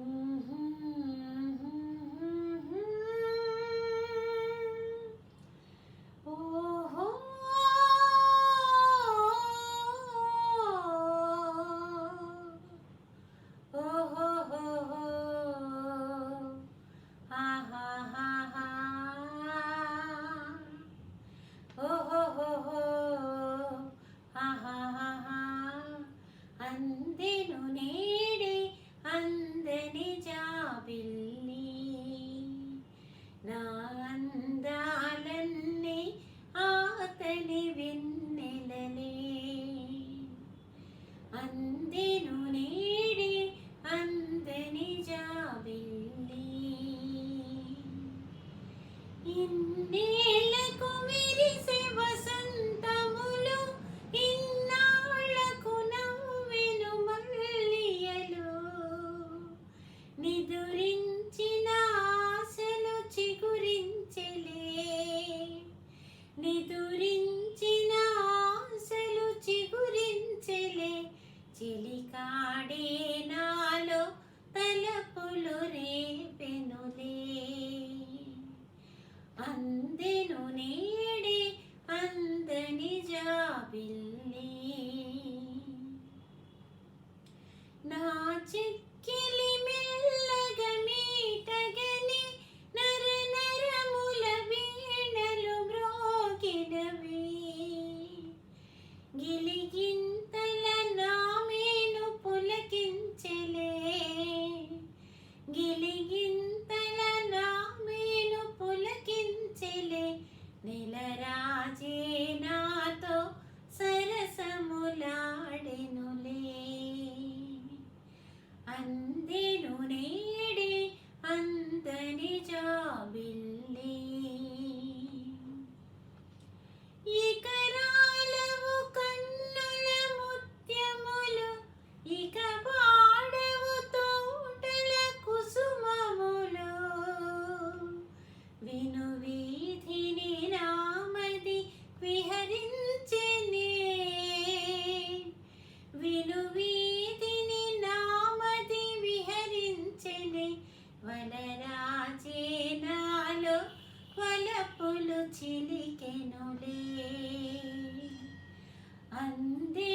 Mm. നിന്നെ అందెను నేడే అందని జాబిల్లి ചിരിക്കനുടേ അന്തേ